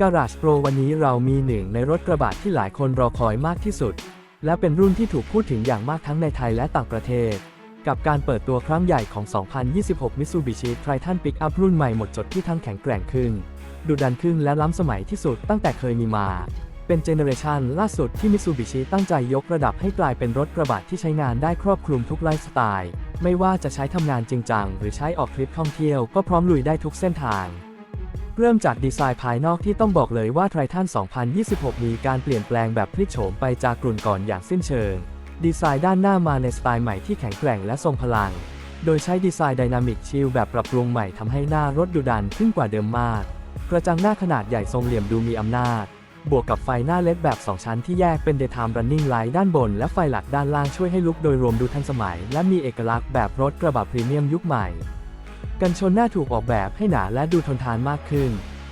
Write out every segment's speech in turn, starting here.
Garage Pro วันนี้เรามีหนึ่งในรถกระบะที่หลายคนรอคอยมากที่สุด และเป็นรุ่นที่ถูกพูดถึงอย่างมากทั้งในไทยและต่างประเทศ กับการเปิดตัวครั้งใหญ่ของ 2026 Mitsubishi Triton Pickup รุ่นใหม่หมดจดที่ทั้งแข็งแกร่งขึ้น ดุดันขึ้นและล้ำสมัยที่สุดตั้งแต่เคยมีมา เป็นเจเนอเรชันล่าสุดที่ Mitsubishi ตั้งใจยกระดับให้กลายเป็นรถกระบะที่ใช้งานได้ครอบคลุมทุกไลฟ์สไตล์ ไม่ว่าจะใช้ทำงานจริงจังหรือใช้ออกทริปท่องเที่ยวก็พร้อมลุยได้ทุกเส้นทาง เริ่มจากดีไซน์ภายนอกที่ต้องบอกเลยว่า Triton 2026 มีการเปลี่ยนแปลงแบบพลิกโฉมไปจากกลุ่นก่อนอย่างสิ้นเชิง ดีไซน์ด้านหน้ามาในสไตล์ใหม่ที่แข็งแกร่งและทรงพลัง โดยใช้ดีไซน์ไดนามิกชิลแบบปรับปรุงใหม่ทำให้หน้ารถดุดันขึ้นกว่าเดิมมาก กระจังหน้าขนาดใหญ่ทรงเหลี่ยมดูมีอำนาจ บวกกับไฟหน้าเลดแบบ 2 ชั้นที่แยกเป็น Daytime Running Light ด้านบน และไฟหลักด้านล่างช่วยให้ลุคโดยรวมดูทันสมัย และมีเอกลักษณ์แบบรถกระบะพรีเมียมยุคใหม่ กันชนหน้าถูกออกแบบให้หนาและดูทนทานมากขึ้น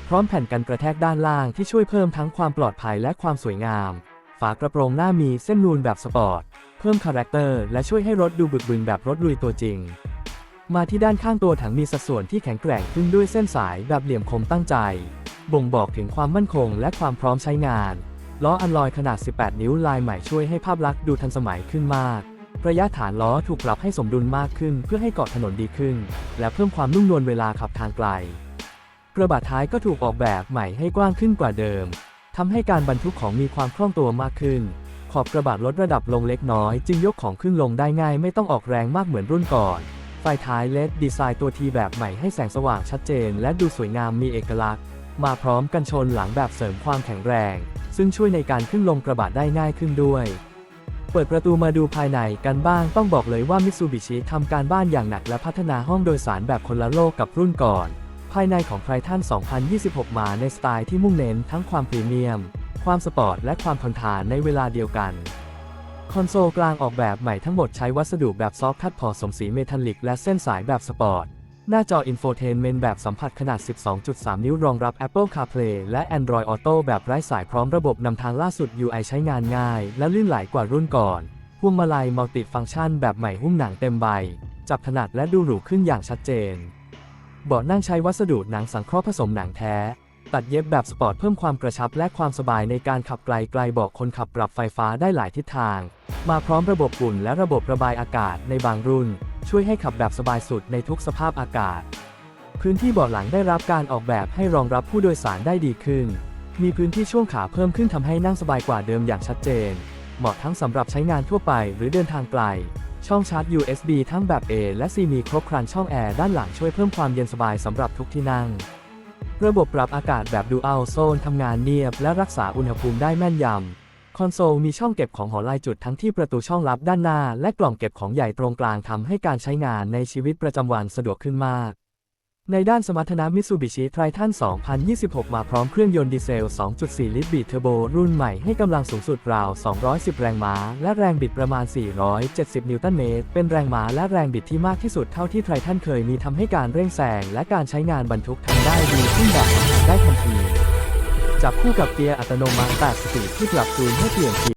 พร้อมแผ่นกันกระแทกด้านล่างที่ช่วยเพิ่มทั้งความปลอดภัยและความสวยงาม ฝากระโปรงหน้ามีเส้นนูนแบบสปอร์ต เพิ่มคาแรคเตอร์และช่วยให้รถดูบึกบึนแบบรถลุยตัวจริง มาที่ด้านข้างตัวถังมีสัดส่วนที่แข็งแกร่งขึ้นด้วยเส้นสายแบบเหลี่ยมคมตั้งใจ บ่งบอกถึงความมั่นคงและความพร้อมใช้งานล้ออัลลอยขนาด 18 นิ้วลายใหม่ช่วยให้ภาพลักษณ์ดูทันสมัยขึ้นมาก ระยะฐานล้อถูกปรับให้สมดุลมากขึ้นเพื่อให้เกาะถนนดีขึ้น และเพิ่มความนุ่มนวลเวลาขับทางไกล กระบะท้ายก็ถูกออกแบบใหม่ให้กว้างขึ้นกว่าเดิมทำให้การบรรทุกของมีความคล่องตัวมากขึ้น ขอบกระบะลดระดับลงเล็กน้อย จึงยกของขึ้นลงได้ง่ายไม่ต้องออกแรงมากเหมือนรุ่นก่อน ไฟท้ายเลดดีไซน์ตัวทีแบบใหม่ให้แสงสว่างชัดเจน และดูสวยงามมีเอกลักษณ์ มาพร้อมกันชนหลังแบบเสริมความแข็งแรง ซึ่งช่วยในการขึ้นลงกระบะได้ง่ายขึ้นด้วย เปิดประตูมาดูภายในกันบ้างต้องบอกเลยว่ามิ t ซูบิชิทำการบ้านอย่างหนักและพัฒนาห้องโดยสารแบบคนละโลกกับรุ่นก่อน ภายในของไททัน 2026 มาในสไตล์ที่มุ่งเน้นทั้งความพรีเมียม ความสปอร์ตและความทนทานในเวลาเดียวกันคอนโซลกลางออกแบบใหม่ทั้งหมดใช้วัสดุแบบซอฟต์คัดผสมสีเมทัลลิกและเส้นสายแบบสปอร์ต หน้าจออินโฟเทนเมนต์แบบสัมผัสขนาด 12.3 นิ้วรองรับ Apple CarPlay และ Android Auto แบบไร้สายพร้อมระบบนำทางล่าสุด UI ใช้งานง่าย และลื่นไหลกว่ารุ่นก่อนพวงมาลัยมัลติฟังก์ชันแบบใหม่หุ้มหนังเต็มใบ จับถนัดและดูหรูขึ้นอย่างชัดเจน เบาะนั่งใช้วัสดุหนังสังเคราะห์ผสมหนังแท้ ตัดเย็บแบบสปอร์ตเพิ่มความกระชับและความสบายในการขับไกลไกลเบาะคนขับปรับไฟฟ้าได้หลายทิศทาง มาพร้อมระบบอุ่นและระบบระบายอากาศในบางรุ่น ช่วยให้ขับแบบสบายสุดในทุกสภาพอากาศ พื้นที่เบาะหลังได้รับการออกแบบให้รองรับผู้โดยสารได้ดีขึ้น มีพื้นที่ช่วงขาเพิ่มขึ้นทำให้นั่งสบายกว่าเดิมอย่างชัดเจน เหมาะทั้งสำหรับใช้งานทั่วไปหรือเดินทางไกล ช่องชาร์จ USB ทั้งแบบ A และ C มีครบครันช่องแอร์ด้านหลังช่วยเพิ่มความเย็นสบายสำหรับทุกที่นั่งระบบปรับอากาศแบบ Dual Zone ทำงานเนียบและรักษาอุณหภูมิได้แม่นยำ คอนโซลมีช่องเก็บของหอลายจุดทั้งที่ประตูช่องลับด้านหน้า และกล่องเก็บของใหญ่ตรงกลางทำให้การใช้งานในชีวิตประจำวันสะดวกขึ้นมาก ในด้านสมรรถนะ Mitsubishi Triton 2026 มาพร้อมเครื่องยนต์ดีเซล 2.4 ลิตรบิดเทอร์โบ รุ่นใหม่ให้กำลังสูงสุดราว 210 แรงม้า และแรงบิดประมาณ 470 นิวตันเมตร เป็นแรงม้าและแรงบิดที่มากที่สุดเท่าที่ Triton เคยมีทำให้การเร่งแซงและการใช้งานบรรทุกทำได้ดีขึ้นแบบสัมผัสได้ทันที จับคู่กับเกียร์อัตโนมัติ8สปีดที่ปรับจูนให้เปลี่ยน